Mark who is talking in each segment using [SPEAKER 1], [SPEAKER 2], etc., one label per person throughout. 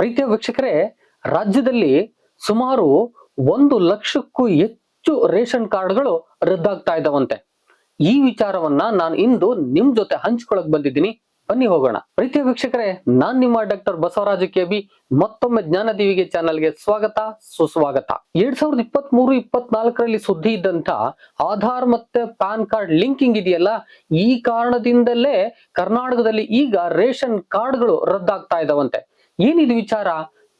[SPEAKER 1] ಪ್ರೀತಿಯ ವೀಕ್ಷಕರೇ, ರಾಜ್ಯದಲ್ಲಿ ಸುಮಾರು ಒಂದು ಲಕ್ಷಕ್ಕೂ ಹೆಚ್ಚು ರೇಷನ್ ಕಾರ್ಡ್ಗಳು ರದ್ದಾಗ್ತಾ ಇದ್ದಾವಂತೆ ಈ ವಿಚಾರವನ್ನ ನಾನು ಇಂದು ನಿಮ್ ಜೊತೆ ಹಂಚ್ಕೊಳಕ್ ಬಂದಿದ್ದೀನಿ. ಬನ್ನಿ ಹೋಗೋಣ. ಪ್ರೀತಿಯ ವೀಕ್ಷಕರೇ, ನಾನ್ ನಿಮ್ಮ ಡಾಕ್ಟರ್ ಬಸವರಾಜ ಕೆ ಬಿ ಮತ್ತೊಮ್ಮೆ ಜ್ಞಾನದೀವಿಗೆ ಚಾನಲ್ಗೆ ಸ್ವಾಗತ, ಸುಸ್ವಾಗತ. ಎರಡ್ ಸಾವಿರದ ಇಪ್ಪತ್ತ್ ಮೂರು ಇಪ್ಪತ್ನಾಲ್ಕರಲ್ಲಿ ಸುದ್ದಿ ಇದ್ದಂತ ಆಧಾರ್ ಮತ್ತೆ ಪ್ಯಾನ್ ಕಾರ್ಡ್ ಲಿಂಕಿಂಗ್ ಇದೆಯಲ್ಲ, ಈ ಕಾರಣದಿಂದಲೇ ಕರ್ನಾಟಕದಲ್ಲಿ ಈಗ ರೇಷನ್ ಕಾರ್ಡ್ಗಳು ರದ್ದಾಗ್ತಾ ಇದಾವಂತೆ. ಏನಿದು ವಿಚಾರ?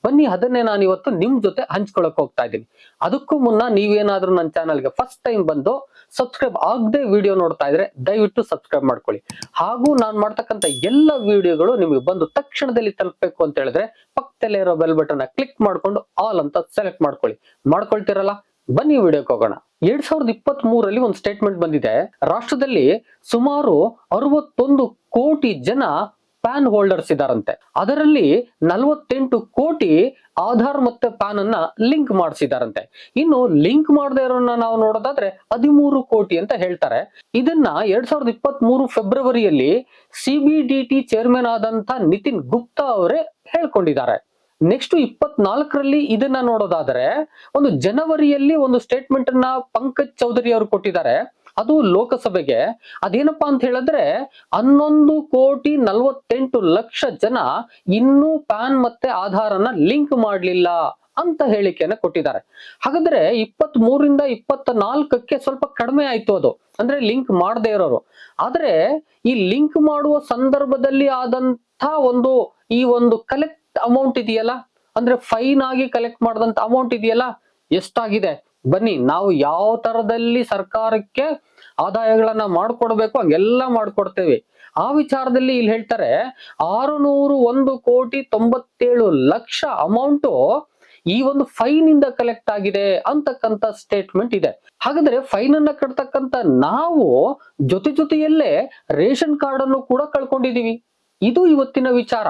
[SPEAKER 1] ಬನ್ನಿ, ಅದನ್ನೇ ನಾನು ಇವತ್ತು ನಿಮ್ ಜೊತೆ ಹಂಚ್ಕೊಳಕ್ ಹೋಗ್ತಾ ಇದ್ದೀನಿ. ಅದಕ್ಕೂ ಮುನ್ನ ನೀವೇನಾದ್ರೂ ನನ್ನ ಚಾನಲ್ಗೆ ಫಸ್ಟ್ ಟೈಮ್ ಬಂದು ಸಬ್ಸ್ಕ್ರೈಬ್ ಆಗದೆ ವಿಡಿಯೋ ನೋಡ್ತಾ ಇದ್ರೆ ದಯವಿಟ್ಟು ಸಬ್ಸ್ಕ್ರೈಬ್ ಮಾಡ್ಕೊಳ್ಳಿ. ಹಾಗೂ ನಾನು ಮಾಡ್ತಕ್ಕಂಥ ಎಲ್ಲ ವಿಡಿಯೋಗಳು ನಿಮಗೆ ಬಂದು ತಕ್ಷಣದಲ್ಲಿ ತಲುಪಬೇಕು ಅಂತ ಹೇಳಿದ್ರೆ ಪಕ್ಕದಲ್ಲೇ ಇರೋ ಬೆಲ್ ಬಟನ್ ಕ್ಲಿಕ್ ಮಾಡ್ಕೊಂಡು ಆಲ್ ಅಂತ ಸೆಲೆಕ್ಟ್ ಮಾಡ್ಕೊಳ್ಳಿ. ಮಾಡ್ಕೊಳ್ತಿರಲ್ಲ? ಬನ್ನಿ ವಿಡಿಯೋಕ್ಕೆ ಹೋಗೋಣ. ಎರಡ್ ಸಾವಿರದ ಇಪ್ಪತ್ತ್ ಮೂರಲ್ಲಿ ಒಂದು ಸ್ಟೇಟ್ಮೆಂಟ್ ಬಂದಿದೆ. ರಾಷ್ಟ್ರದಲ್ಲಿ ಸುಮಾರು ಅರವತ್ತೊಂದು ಕೋಟಿ ಜನ ಪ್ಯಾನ್ ಹೋಲ್ಡರ್ಸ್ ಇದಾರಂತೆ. ಅದರಲ್ಲಿ ನಲವತ್ತೆಂಟು ಕೋಟಿ ಆಧಾರ್ ಮತ್ತೆ ಪ್ಯಾನ್ ಅನ್ನ ಲಿಂಕ್ ಮಾಡಿಸಿದಾರಂತೆ. ಇನ್ನು ಲಿಂಕ್ ಮಾಡದೇ ಇರೋನ್ನ ನಾವು ನೋಡೋದಾದ್ರೆ ಹದಿಮೂರು ಕೋಟಿ ಅಂತ ಹೇಳ್ತಾರೆ. ಇದನ್ನ ಎರಡ್ ಸಾವಿರದ ಇಪ್ಪತ್ತ್ ಮೂರು ಫೆಬ್ರವರಿಯಲ್ಲಿ ಸಿಬಿಡಿಟಿ ಚೇರ್ಮನ್ ಆದಂತ ನಿತಿನ್ ಗುಪ್ತಾ ಅವರೇ ಹೇಳ್ಕೊಂಡಿದ್ದಾರೆ. ನೆಕ್ಸ್ಟ್ ಇಪ್ಪತ್ನಾಲ್ಕರಲ್ಲಿ ಇದನ್ನ ನೋಡೋದಾದ್ರೆ ಒಂದು ಜನವರಿಯಲ್ಲಿ ಒಂದು ಸ್ಟೇಟ್ಮೆಂಟ್ ಅನ್ನ ಪಂಕಜ್ ಚೌಧರಿ ಅವರು ಕೊಟ್ಟಿದ್ದಾರೆ. ಅದು ಲೋಕಸಭೆಗೆ. ಅದೇನಪ್ಪಾ ಅಂತ ಹೇಳಿದ್ರೆ, ಹನ್ನೊಂದು ಕೋಟಿ ನಲವತ್ತೆಂಟು ಲಕ್ಷ ಜನ ಇನ್ನೂ ಪ್ಯಾನ್ ಮತ್ತೆ ಆಧಾರನ ಲಿಂಕ್ ಮಾಡಲಿಲ್ಲ ಅಂತ ಹೇಳಿಕೆಯನ್ನ ಕೊಟ್ಟಿದ್ದಾರೆ. ಹಾಗಾದ್ರೆ ಇಪ್ಪತ್ತ್ ಮೂರಿಂದ ಇಪ್ಪತ್ತ ನಾಲ್ಕಕ್ಕೆ ಸ್ವಲ್ಪ ಕಡಿಮೆ ಆಯ್ತು ಅದು. ಅಂದ್ರೆ ಲಿಂಕ್ ಮಾಡದೇ ಇರೋರು. ಆದ್ರೆ ಈ ಲಿಂಕ್ ಮಾಡುವ ಸಂದರ್ಭದಲ್ಲಿ ಆದಂತ ಒಂದು, ಈ ಒಂದು ಕಲೆಕ್ಟ್ ಅಮೌಂಟ್ ಇದೆಯಲ್ಲ? ಅಂದ್ರೆ ಫೈನ್ ಆಗಿ ಕಲೆಕ್ಟ್ ಮಾಡಿದಂತ ಅಮೌಂಟ್ ಇದೆಯಲ್ಲ? ಎಷ್ಟಾಗಿದೆ? ಬನ್ನಿ, ನಾವು ಯಾವ ತರದಲ್ಲಿ ಸರ್ಕಾರಕ್ಕೆ ಆದಾಯಗಳನ್ನ ಮಾಡ್ಕೊಡ್ಬೇಕು, ಹಂಗೆಲ್ಲ ಮಾಡ್ಕೊಡ್ತೇವೆ. ಆ ವಿಚಾರದಲ್ಲಿ ಇಲ್ಲಿ ಹೇಳ್ತಾರೆ, ಆರುನೂರು ಒಂದು ಕೋಟಿ ತೊಂಬತ್ತೇಳು ಲಕ್ಷ ಅಮೌಂಟು ಈ ಒಂದು ಫೈನ್ ಇಂದ ಕಲೆಕ್ಟ್ ಆಗಿದೆ ಅಂತಕ್ಕಂತ ಸ್ಟೇಟ್ಮೆಂಟ್ ಇದೆ. ಹಾಗಾದ್ರೆ ಫೈನ್ ಅನ್ನ ಕಟ್ತಕ್ಕಂತ ನಾವು ಜೊತೆ ಜೊತೆಯಲ್ಲೇ ರೇಷನ್ ಕಾರ್ಡ್ ಅನ್ನು ಕೂಡ ಕಳ್ಕೊಂಡಿದೀವಿ ಇದು ಇವತ್ತಿನ ವಿಚಾರ.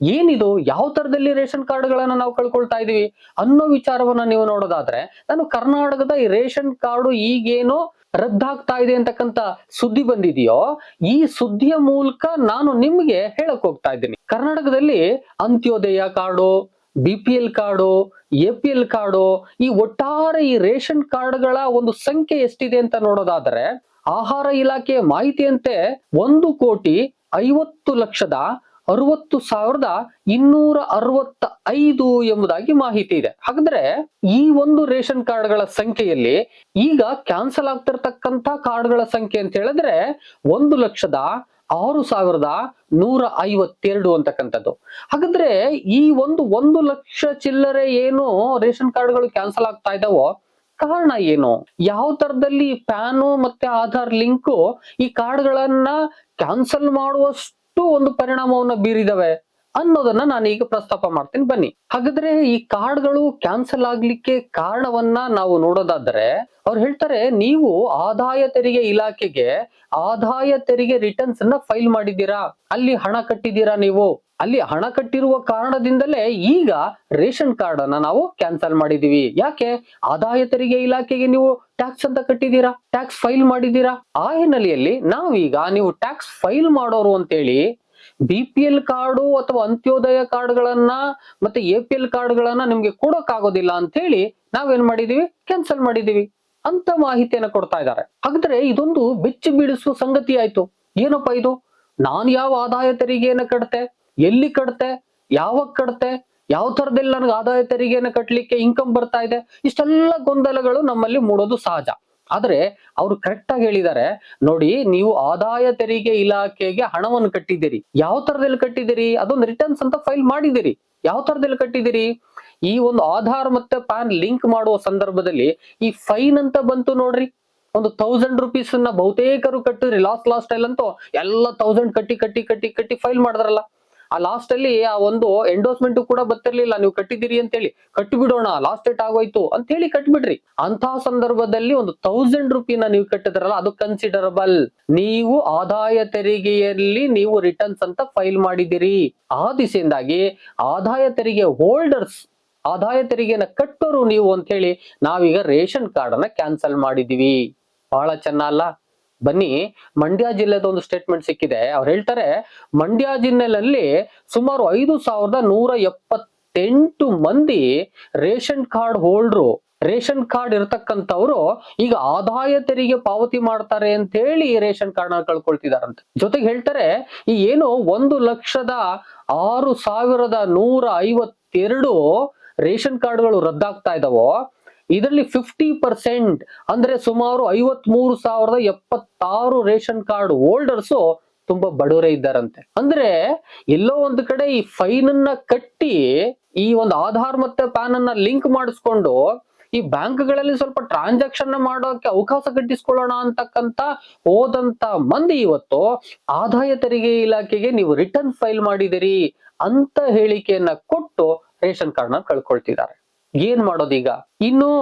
[SPEAKER 1] ಏನಿದು? ಯಾವ ತರದಲ್ಲಿ ರೇಷನ್ ಕಾರ್ಡ್ಗಳನ್ನ ನಾವು ಕಳ್ಕೊಳ್ತಾ ಇದೀವಿ? ಅನ್ನೋ ವಿಚಾರವನ್ನ ನೀವು ನೋಡೋದಾದ್ರೆ, ನಾನು ಕರ್ನಾಟಕದ ಈ ರೇಷನ್ ಕಾರ್ಡು ಈಗೇನು ರದ್ದಾಗ್ತಾ ಇದೆ ಅಂತಕ್ಕಂತ ಸುದ್ದಿ ಬಂದಿದೆಯೋ, ಈ ಸುದ್ದಿಯ ಮೂಲಕ ನಾನು ನಿಮ್ಗೆ ಹೇಳಕ್ ಹೋಗ್ತಾ ಇದ್ದೀನಿ. ಕರ್ನಾಟಕದಲ್ಲಿ Antyodaya card, B P L card, A P L card, ಈ ಒಟ್ಟಾರೆ ಈ ರೇಷನ್ ಕಾರ್ಡ್ಗಳ ಒಂದು ಸಂಖ್ಯೆ ಎಷ್ಟಿದೆ ಅಂತ ನೋಡೋದಾದ್ರೆ, ಆಹಾರ ಇಲಾಖೆಯ ಮಾಹಿತಿಯಂತೆ ಒಂದು ಕೋಟಿ ಐವತ್ತು ಲಕ್ಷದ ಅರವತ್ತು ಸಾವಿರದ ಇನ್ನೂರ ಅರವತ್ತ ಐದು ಎಂಬುದಾಗಿ ಮಾಹಿತಿ ಇದೆ. ಹಾಗಾದ್ರೆ ಈ ಒಂದು ರೇಷನ್ ಕಾರ್ಡ್ಗಳ ಸಂಖ್ಯೆಯಲ್ಲಿ ಈಗ ಕ್ಯಾನ್ಸಲ್ ಆಗ್ತಿರ್ತಕ್ಕಂತ ಕಾರ್ಡ್ಗಳ ಸಂಖ್ಯೆ ಅಂತ ಹೇಳಿದ್ರೆ ಒಂದು ಲಕ್ಷದ ಆರು ಸಾವಿರದ ನೂರ ಐವತ್ತೆರಡು ಅಂತಕ್ಕಂಥದ್ದು. ಹಾಗಾದ್ರೆ ಈ ಒಂದು ಒಂದು ಲಕ್ಷ ಚಿಲ್ಲರೆ ಏನು ರೇಷನ್ ಕಾರ್ಡ್ಗಳು ಕ್ಯಾನ್ಸಲ್ ಆಗ್ತಾ ಇದಾವೋ, ಕಾರಣ ಏನು? ಯಾವ ತರದಲ್ಲಿ ಪ್ಯಾನು ಮತ್ತೆ ಆಧಾರ್ ಲಿಂಕು ಈ ಕಾರ್ಡ್ಗಳನ್ನ ಕ್ಯಾನ್ಸಲ್ ಮಾಡುವಷ್ಟು ಒಂದು ಪರಿಣಾಮವನ್ನು ಬೀರಿದವೆ ಅನ್ನೋದನ್ನ ನಾನು ಈಗ ಪ್ರಸ್ತಾಪ ಮಾಡ್ತೀನಿ. ಬನ್ನಿ. ಹಾಗಾದ್ರೆ ಈ ಕಾರ್ಡ್ಗಳು ಕ್ಯಾನ್ಸಲ್ ಆಗ್ಲಿಕ್ಕೆ ಕಾರಣವನ್ನ ನಾವು ನೋಡೋದಾದ್ರೆ ಅವ್ರು ಹೇಳ್ತಾರೆ, ನೀವು ಆದಾಯ ತೆರಿಗೆ ಇಲಾಖೆಗೆ ಆದಾಯ ತೆರಿಗೆ ರಿಟರ್ನ್ಸ್ ಅನ್ನ ಫೈಲ್ ಮಾಡಿದ್ದೀರಾ? ಅಲ್ಲಿ ಹಣ ಕಟ್ಟಿದ್ದೀರಾ ನೀವು? ಅಲ್ಲಿ ಹಣ ಕಟ್ಟಿರುವ ಕಾರಣದಿಂದಲೇ ಈಗ ರೇಷನ್ ಕಾರ್ಡ್ ಅನ್ನ ನಾವು ಕ್ಯಾನ್ಸಲ್ ಮಾಡಿದೀವಿ. ಯಾಕೆ? ಆದಾಯ ತೆರಿಗೆ ಇಲಾಖೆಗೆ ನೀವು ಟ್ಯಾಕ್ಸ್ ಅಂತ ಕಟ್ಟಿದ್ದೀರಾ? ಟ್ಯಾಕ್ಸ್ ಫೈಲ್ ಮಾಡಿದ್ದೀರಾ? ಆ ಹಿನ್ನೆಲೆಯಲ್ಲಿ ನಾವೀಗ ನೀವು ಟ್ಯಾಕ್ಸ್ ಫೈಲ್ ಮಾಡೋರು ಅಂತೇಳಿ ಬಿ ಪಿ ಎಲ್ ಕಾರ್ಡು ಅಥವಾ ಅಂತ್ಯೋದಯ ಕಾರ್ಡ್ಗಳನ್ನ ಮತ್ತೆ ಎ ಪಿ ಎಲ್ ಕಾರ್ಡ್ಗಳನ್ನ ನಿಮ್ಗೆ ಕೊಡೋಕ್ಕಾಗೋದಿಲ್ಲ ಅಂತ ಹೇಳಿ ನಾವೇನ್ ಮಾಡಿದೀವಿ? ಕ್ಯಾನ್ಸಲ್ ಮಾಡಿದೀವಿ. ಅಂತ ಮಾಹಿತಿಯನ್ನು ಕೊಡ್ತಾ ಇದ್ದಾರೆ. ಹಾಗಾದ್ರೆ ಇದೊಂದು ಬೆಚ್ಚಿ ಬೀಳಿಸುವ ಸಂಗತಿ ಆಯ್ತು. ಏನಪ್ಪಾ ಇದು? ನಾನು ಯಾವ ಆದಾಯ ತೆರಿಗೆಯನ್ನು ಕಟ್ತೆ ಎಲ್ಲಿ ಕಟ್ತೆ? ಯಾವಾಗ ಕಟ್ತೆ? ಯಾವ ತರದಲ್ಲಿ ನನಗೆ ಆದಾಯ ತೆರಿಗೆನ ಕಟ್ಟಲಿಕ್ಕೆ ಇನ್ಕಮ್ ಬರ್ತಾ ಇದೆ? ಇಷ್ಟೆಲ್ಲ ಗೊಂದಲಗಳು ನಮ್ಮಲ್ಲಿ ಮೂಡೋದು ಸಹಜ. ಆದ್ರೆ ಅವರು ಕರೆಕ್ಟ್ ಆಗಿ ಹೇಳಿದ್ದಾರೆ, ನೋಡಿ ನೀವು ಆದಾಯ ತೆರಿಗೆ ಇಲಾಖೆಗೆ ಹಣವನ್ನು ಕಟ್ಟಿದ್ದೀರಿ. ಯಾವ ತರದಲ್ಲಿ ಕಟ್ಟಿದ್ದೀರಿ? ಅದೊಂದು ರಿಟರ್ನ್ಸ್ ಅಂತ ಫೈಲ್ ಮಾಡಿದಿರಿ ಯಾವ ತರದಲ್ಲಿ ಕಟ್ಟಿದಿರಿ ಈ ಒಂದು ಆಧಾರ್ ಮತ್ತೆ ಪ್ಯಾನ್ ಲಿಂಕ್ ಮಾಡುವ ಸಂದರ್ಭದಲ್ಲಿ ಈ ಫೈನ್ ಅಂತ ಬಂತು ನೋಡ್ರಿ. ಒಂದು ತೌಸಂಡ್ ರುಪೀಸ್ ಬಹುತೇಕರು ಕಟ್ಟಿದ್ರಿ ಲಾಸ್ಟ್ ಲಾಸ್ಟ್ ಟೈಲ್ ಅಂತೂ ಎಲ್ಲ ತೌಸಂಡ್ ಕಟ್ಟಿ ಕಟ್ಟಿ ಕಟ್ಟಿ ಕಟ್ಟಿ ಫೈಲ್ ಮಾಡಿದ್ರಲ್ಲ. ಆ ಲಾಸ್ಟ್ ಅಲ್ಲಿ ಆ ಒಂದು ಎಂಡೋಸ್ಮೆಂಟ್ ಕೂಡ ಬರ್ತಿರ್ಲಿಲ್ಲ. ನೀವು ಕಟ್ಟಿದಿರಿ ಅಂತೇಳಿ. ಕಟ್ಟಿಬಿಡೋಣ ಲಾಸ್ಟ್ ಡೇಟ್ ಆಗೋಯ್ತು ಅಂತ ಹೇಳಿ ಕಟ್ಬಿಡ್ರಿ. ಅಂತಹ ಸಂದರ್ಭದಲ್ಲಿ ಒಂದು ತೌಸಂಡ್ ರುಪಿನ ನೀವು ಕಟ್ಟಿದ್ರಲ್ಲ, ಅದು ಕನ್ಸಿಡರಬಲ್ ನೀವು ಆದಾಯ ತೆರಿಗೆಯಲ್ಲಿ ನೀವು ರಿಟರ್ನ್ಸ್ ಅಂತ ಫೈಲ್ ಮಾಡಿದಿರಿ ಆ ದಿಸೆಯಿಂದಾಗಿ ಆದಾಯ ತೆರಿಗೆ ಹೋಲ್ಡರ್ಸ್ ಆದಾಯ ತೆರಿಗೆನ ಕಟ್ಟೋರು ನೀವು ಅಂತ ಹೇಳಿ ನಾವೀಗ ರೇಷನ್ ಕಾರ್ಡ್ ಅನ್ನ ಕ್ಯಾನ್ಸಲ್ ಮಾಡಿದೀವಿ ಬಹಳ ಚೆನ್ನ ಅಲ್ಲ? ಬನ್ನಿ, ಮಂಡ್ಯ ಜಿಲ್ಲೆದ ಒಂದು ಸ್ಟೇಟ್ಮೆಂಟ್ ಸಿಕ್ಕಿದೆ. ಅವ್ರು ಹೇಳ್ತಾರೆ, ಮಂಡ್ಯ ಜಿಲ್ಲೆಯಲ್ಲಿ ಸುಮಾರು ಐದು ಸಾವಿರದ ನೂರ ಎಪ್ಪತ್ತೆಂಟು ಮಂದಿ ration card holder. Ration card ಇರತಕ್ಕಂಥವ್ರು ಈಗ ಆದಾಯ ತೆರಿಗೆ ಪಾವತಿ ಮಾಡ್ತಾರೆ ಅಂತ ಹೇಳಿ ರೇಷನ್ ಕಾರ್ಡ್ನ ಕಳ್ಕೊಳ್ತಿದಾರಂತೆ. ಜೊತೆಗೆ ಹೇಳ್ತಾರೆ, ಈ ಏನು ಒಂದು ಲಕ್ಷದ ಆರು ಸಾವಿರದ ನೂರ ಐವತ್ತೆರಡು ರೇಷನ್ ಕಾರ್ಡ್ಗಳು ರದ್ದಾಗ್ತಾ ಇದಾವೋ ಇದರಲ್ಲಿ ಫಿಫ್ಟಿ ಪರ್ಸೆಂಟ್ ಅಂದ್ರೆ ಸುಮಾರು ಐವತ್ ಮೂರು ಸಾವಿರದ ಎಪ್ಪತ್ತಾರು ರೇಷನ್ ಕಾರ್ಡ್ ಹೋಲ್ಡರ್ಸು ತುಂಬಾ ಬಡವರೇ ಇದ್ದಾರಂತೆ. ಅಂದ್ರೆ ಎಲ್ಲೋ ಒಂದು ಕಡೆ ಈ ಫೈನ್ ಅನ್ನ ಕಟ್ಟಿ ಈ ಒಂದು ಆಧಾರ್ ಮತ್ತೆ ಪ್ಯಾನ್ ಅನ್ನ ಲಿಂಕ್ ಮಾಡಿಸ್ಕೊಂಡು ಈ ಬ್ಯಾಂಕ್ಗಳಲ್ಲಿ ಸ್ವಲ್ಪ ಟ್ರಾನ್ಸಾಕ್ಷನ್ ಮಾಡೋಕೆ ಅವಕಾಶ ಕಟ್ಟಿಸ್ಕೊಳ್ಳೋಣ ಅಂತಕ್ಕಂತ ಹೋದಂತ ಮಂದಿ ಇವತ್ತು ಆದಾಯ ತೆರಿಗೆ ಇಲಾಖೆಗೆ ನೀವು ರಿಟರ್ನ್ ಫೈಲ್ ಮಾಡಿದಿರಿ ಅಂತ ಹೇಳಿಕೆಯನ್ನ ಕೊಟ್ಟು ರೇಷನ್ ಕಾರ್ಡ್ನ ಕಳ್ಕೊಳ್ತಿದ್ದಾರೆ. ಏನ್ ಮಾಡೋದೀಗ ಇನ್ನು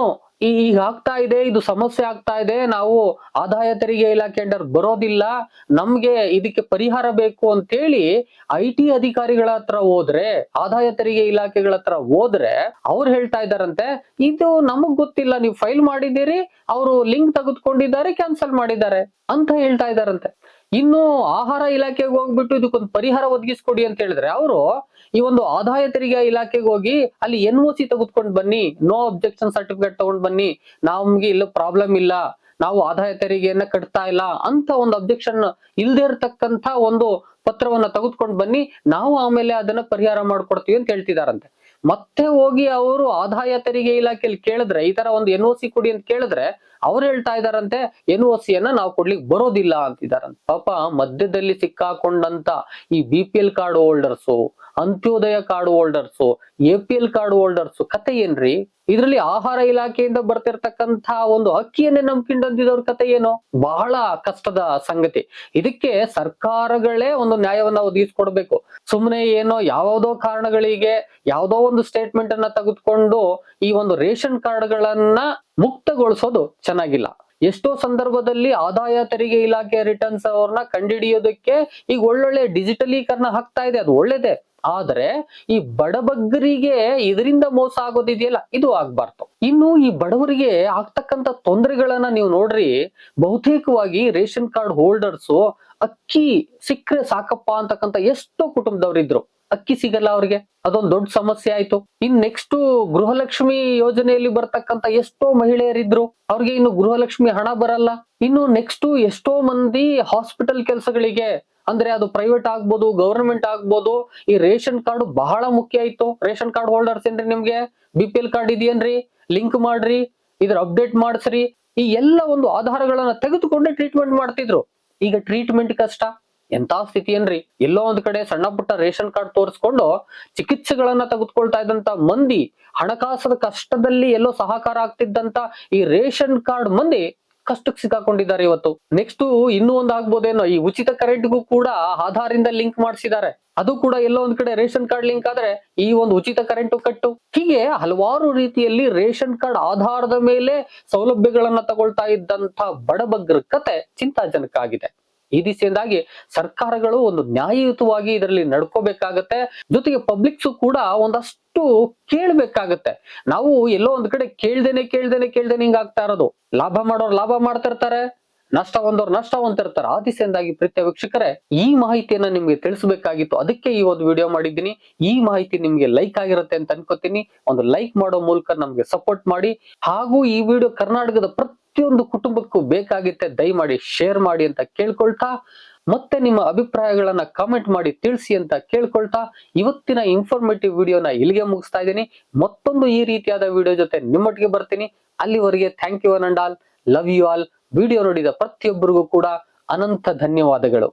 [SPEAKER 1] ಈಗ ಆಗ್ತಾ ಇದೆ, ಇದು ಸಮಸ್ಯೆ ಆಗ್ತಾ ಇದೆ. ನಾವು ಆದಾಯ ತೆರಿಗೆ ಇಲಾಖೆ ಅಂಡರ್ ಬರೋದಿಲ್ಲ. ನಮ್ಗೆ ಇದಕ್ಕೆ ಪರಿಹಾರ ಬೇಕು ಅಂತೇಳಿ ಐ ಟಿ ಅಧಿಕಾರಿಗಳ ಹತ್ರ ಹೋದ್ರೆ, ಆದಾಯ ತೆರಿಗೆ ಇಲಾಖೆಗಳ ಹತ್ರ ಹೋದ್ರೆ ಅವ್ರು ಹೇಳ್ತಾ ಇದಾರಂತೆ ಇದು ನಮಗ್ ಗೊತ್ತಿಲ್ಲ, ನೀವು ಫೈಲ್ ಮಾಡಿದ್ದೀರಿ, ಅವರು ಲಿಂಕ್ ತೆಗೆದುಕೊಂಡಿದ್ದಾರೆ, ಕ್ಯಾನ್ಸಲ್ ಮಾಡಿದ್ದಾರೆ ಅಂತ ಹೇಳ್ತಾ ಇದಾರಂತೆ ಇನ್ನು ಆಹಾರ ಇಲಾಖೆಗೆ ಹೋಗ್ಬಿಟ್ಟು ಇದಕ್ಕೊಂದು ಪರಿಹಾರ ಒದಗಿಸ್ಕೊಡಿ ಅಂತ ಹೇಳಿದ್ರೆ ಅವರು ಈ ಒಂದು ಆದಾಯ ತೆರಿಗೆ ಇಲಾಖೆಗೆ ಹೋಗಿ ಅಲ್ಲಿ ಎನ್ ಒ ಸಿ ತೆಗೆದುಕೊಂಡು ಬನ್ನಿ. ನೋ ಅಬ್ಜೆಕ್ಷನ್ ಸರ್ಟಿಫಿಕೇಟ್ ತಗೊಂಡ್ ಬನ್ನಿ. ನಮ್ಗೆ ಇಲ್ಲ ಪ್ರಾಬ್ಲಮ್ ಇಲ್ಲ. ನಾವು ಆದಾಯ ತೆರಿಗೆಯನ್ನ ಕಟ್ತಾ ಇಲ್ಲ ಅಂತ ಒಂದು ಅಬ್ಜೆಕ್ಷನ್ ಇಲ್ದೇ ಇರತಕ್ಕಂತ ಒಂದು ಪತ್ರವನ್ನ ತೆಗೆದುಕೊಂಡು ಬನ್ನಿ. ನಾವು ಆಮೇಲೆ ಅದನ್ನ ಪರಿಹಾರ ಮಾಡ್ಕೊಡ್ತೀವಿ ಅಂತ ಹೇಳ್ತಿದಾರಂತೆ. ಮತ್ತೆ ಹೋಗಿ ಅವರು ಆದಾಯ ತೆರಿಗೆ ಇಲಾಖೆಯಲ್ಲಿ ಕೇಳಿದ್ರೆ, ಈ ತರ ಒಂದು ಎನ್ ಒ ಸಿ ಕೊಡಿ ಅಂತ ಕೇಳಿದ್ರೆ, ಅವ್ರು ಹೇಳ್ತಾ ಇದಾರಂತೆ ಎನ್ ಒ ಸಿ ಯನ್ನ ನಾವು ಕೊಡ್ಲಿಕ್ಕೆ ಬರೋದಿಲ್ಲ ಅಂತಿದಾರಂತೆ. ಪಾಪ ಮಧ್ಯದಲ್ಲಿ ಸಿಕ್ಕಾಕೊಂಡಂತ ಈ B P L card holders Antyodaya card holders A P L card holders ಕತೆ ಏನ್ರಿ? ಇದರಲ್ಲಿ ಆಹಾರ ಇಲಾಖೆಯಿಂದ ಬರ್ತಿರ್ತಕ್ಕಂತ ಒಂದು ಅಕ್ಕಿಯನ್ನೇ ನಂಬ್ಕೊಂಡಂತಿದವ್ರ ಕತೆ ಏನು? ಬಹಳ ಕಷ್ಟದ ಸಂಗತಿ. ಇದಕ್ಕೆ ಸರ್ಕಾರಗಳೇ ಒಂದು ನ್ಯಾಯವನ್ನ ಒದಗಿಸ್ಕೊಡ್ಬೇಕು. ಸುಮ್ಮನೆ ಏನೋ ಯಾವುದೋ ಕಾರಣಗಳಿಗೆ ಯಾವುದೋ ಒಂದು ಸ್ಟೇಟ್ಮೆಂಟ್ ಅನ್ನ ತೆಗೆದುಕೊಂಡು ಈ ಒಂದು ರೇಷನ್ ಕಾರ್ಡ್ಗಳನ್ನ ಮುಕ್ತಗೊಳಿಸೋದು ಚೆನ್ನಾಗಿಲ್ಲ. ಎಷ್ಟೋ ಸಂದರ್ಭದಲ್ಲಿ ಆದಾಯ ತೆರಿಗೆ ಇಲಾಖೆ ರಿಟರ್ನ್ಸ್ ಅವ್ರನ್ನ ಕಂಡುಹಿಡಿಯೋದಕ್ಕೆ ಈಗ ಒಳ್ಳೊಳ್ಳೆ ಡಿಜಿಟಲೀಕರಣ ಆಗ್ತಾ ಇದೆ. ಅದು ಒಳ್ಳೇದೇ. ಆದ್ರೆ ಈ ಬಡಬಗ್ಗರಿಗೆ ಇದರಿಂದ ಮೋಸ ಆಗೋದಿದೆಯಲ್ಲ, ಇದು ಆಗ್ಬಾರ್ದು. ಇನ್ನು ಈ ಬಡವರಿಗೆ ಆಗ್ತಕ್ಕಂತ ತೊಂದರೆಗಳನ್ನ ನೀವು ನೋಡ್ರಿ, ಬಹುತೇಕವಾಗಿ ರೇಷನ್ ಕಾರ್ಡ್ ಹೋಲ್ಡರ್ಸ್ ಅಕ್ಕಿ ಸಿಕ್ಕರೆ ಸಾಕಪ್ಪ ಅಂತಕ್ಕಂತ ಎಷ್ಟೋ ಕುಟುಂಬದವರಿದ್ರು. ಅಕ್ಕಿ ಸಿಗಲ್ಲ ಅವ್ರಿಗೆ. ಅದೊಂದು ದೊಡ್ಡ ಸಮಸ್ಯೆ ಆಯ್ತು. ಇನ್ ನೆಕ್ಸ್ಟ್ ಗೃಹಲಕ್ಷ್ಮಿ ಯೋಜನೆಯಲ್ಲಿ ಬರ್ತಕ್ಕಂತ ಎಷ್ಟೋ ಮಹಿಳೆಯರಿದ್ರು, ಅವ್ರಿಗೆ ಇನ್ನು ಗೃಹಲಕ್ಷ್ಮಿ ಹಣ ಬರಲ್ಲ. ಇನ್ನು ನೆಕ್ಸ್ಟ್ ಎಷ್ಟೋ ಮಂದಿ ಹಾಸ್ಪಿಟಲ್ ಕೆಲಸಗಳಿಗೆ, ಅಂದ್ರೆ ಅದು ಪ್ರೈವೇಟ್ ಆಗ್ಬೋದು ಗವರ್ಮೆಂಟ್ ಆಗ್ಬೋದು, ಈ ರೇಷನ್ ಕಾರ್ಡ್ ಬಹಳ ಮುಖ್ಯ ಆಯ್ತು. ರೇಷನ್ ಕಾರ್ಡ್ ಹೋಲ್ಡರ್ಸ್ ಏನ್ರಿ ನಿಮ್ಗೆ? ಬಿ ಪಿ ಎಲ್ ಕಾರ್ಡ್ ಇದೆಯೇನ್ರಿ? ಲಿಂಕ್ ಮಾಡ್ರಿ, ಇದ್ರ ಅಪ್ಡೇಟ್ ಮಾಡಿಸ್ರಿ. ಈ ಎಲ್ಲ ಒಂದು ಆಧಾರಗಳನ್ನ ತೆಗೆದುಕೊಂಡೇ ಟ್ರೀಟ್ಮೆಂಟ್ ಮಾಡ್ತಿದ್ರು. ಈಗ ಟ್ರೀಟ್ಮೆಂಟ್ ಕಷ್ಟ. ಎಂತ ಸ್ಥಿತಿ ಏನ್ರಿ? ಎಲ್ಲೋ ಒಂದ್ ಕಡೆ ಸಣ್ಣ ಪುಟ್ಟ ರೇಷನ್ ಕಾರ್ಡ್ ತೋರಿಸ್ಕೊಂಡು ಚಿಕಿತ್ಸೆಗಳನ್ನ ತೆಗೆದುಕೊಳ್ತಾ ಇದ್ದಂತ ಮಂದಿ ಹಣಕಾಸದ ಕಷ್ಟದಲ್ಲಿ ಎಲ್ಲೋ ಸಹಕಾರ ಆಗ್ತಿದ್ದಂತ ಈ ರೇಷನ್ ಕಾರ್ಡ್ ಮಂದಿ ಕಷ್ಟಕ್ಕೆ ಸಿಕ್ಕಾಕೊಂಡಿದ್ದಾರೆ ಇವತ್ತು. ನೆಕ್ಸ್ಟ್ ಇನ್ನೂ ಒಂದ್ ಆಗ್ಬೋದೇನೋ, ಈ ಉಚಿತ ಕರೆಂಟ್ಗೂ ಕೂಡ ಆಧಾರಿಂದ ಲಿಂಕ್ ಮಾಡಿಸಿದ್ದಾರೆ. ಅದು ಕೂಡ ಎಲ್ಲೋ ಒಂದ್ ಕಡೆ ರೇಷನ್ ಕಾರ್ಡ್ ಲಿಂಕ್ ಆದ್ರೆ ಈ ಒಂದು ಉಚಿತ ಕರೆಂಟ್ ಕಟ್ಟು. ಹೀಗೆ ಹಲವಾರು ರೀತಿಯಲ್ಲಿ ರೇಷನ್ ಕಾರ್ಡ್ ಆಧಾರದ ಮೇಲೆ ಸೌಲಭ್ಯಗಳನ್ನ ತಗೊಳ್ತಾ ಇದ್ದಂತ ಬಡಬಗ್ಗರ ಕತೆ ಚಿಂತಾಜನಕ ಆಗಿದೆ. ಈ ದಿಸೆಯಿಂದಾಗಿ ಸರ್ಕಾರಗಳು ಒಂದು ನ್ಯಾಯಯುತವಾಗಿ ಇದರಲ್ಲಿ ನಡ್ಕೋಬೇಕಾಗತ್ತೆ. ಜೊತೆಗೆ ಪಬ್ಲಿಕ್ಸ್ ಕೂಡ ಒಂದಷ್ಟು ಕೇಳ್ಬೇಕಾಗತ್ತೆ. ನಾವು ಎಲ್ಲೋ ಒಂದ್ ಕಡೆ ಕೇಳ್ದೇನೆ ಕೇಳ್ದೇನೆ ಕೇಳ್ದೇನೆ ಹಿಂಗಾಗ್ತಾ ಇರೋದು. ಲಾಭ ಮಾಡೋರು ಲಾಭ ಮಾಡ್ತಿರ್ತಾರೆ. ನಷ್ಟ ಹೊಂದೋರು ನಷ್ಟ ಹೊಂದಿರ್ತಾರೆ ಆ ದಿಸೆಯಿಂದಾಗಿ ಪ್ರೀತಿಯ ವೀಕ್ಷಕರೇ, ಈ ಮಾಹಿತಿಯನ್ನ ನಿಮ್ಗೆ ತಿಳಿಸಬೇಕಾಗಿತ್ತು. ಅದಕ್ಕೆ ಈ ಒಂದು ವಿಡಿಯೋ ಮಾಡಿದ್ದೀನಿ. ಈ ಮಾಹಿತಿ ನಿಮ್ಗೆ ಲೈಕ್ ಆಗಿರುತ್ತೆ ಅಂತ ಅನ್ಕೋತೀನಿ. ಒಂದು ಲೈಕ್ ಮಾಡೋ ಮೂಲಕ ನಮ್ಗೆ ಸಪೋರ್ಟ್ ಮಾಡಿ. ಹಾಗೂ ಈ ವಿಡಿಯೋ ಕರ್ನಾಟಕದ ಪ್ರತಿಯೊಂದು ಕುಟುಂಬಕ್ಕೂ ಬೇಕಾಗಿತ್ತೆ, ದಯಮಾಡಿ ಶೇರ್ ಮಾಡಿ ಅಂತ ಕೇಳ್ಕೊಳ್ತಾ, ಮತ್ತೆ ನಿಮ್ಮ ಅಭಿಪ್ರಾಯಗಳನ್ನ ಕಾಮೆಂಟ್ ಮಾಡಿ ತಿಳಿಸಿ ಅಂತ ಕೇಳ್ಕೊಳ್ತಾ, ಇವತ್ತಿನ ಇನ್ಫಾರ್ಮೇಟಿವ್ ವಿಡಿಯೋನ ಇಲ್ಲಿಗೆ ಮುಗಿಸ್ತಾ ಇದ್ದೀನಿ. ಮತ್ತೊಂದು ಈ ರೀತಿಯಾದ ವಿಡಿಯೋ ಜೊತೆ ನಿಮ್ಮೊಟ್ಟಿಗೆ ಬರ್ತೀನಿ. ಅಲ್ಲಿವರೆಗೆ thank you all love you all video ನೋಡಿದ ಪ್ರತಿಯೊಬ್ಬರಿಗೂ ಕೂಡ ಅನಂತ ಧನ್ಯವಾದಗಳು.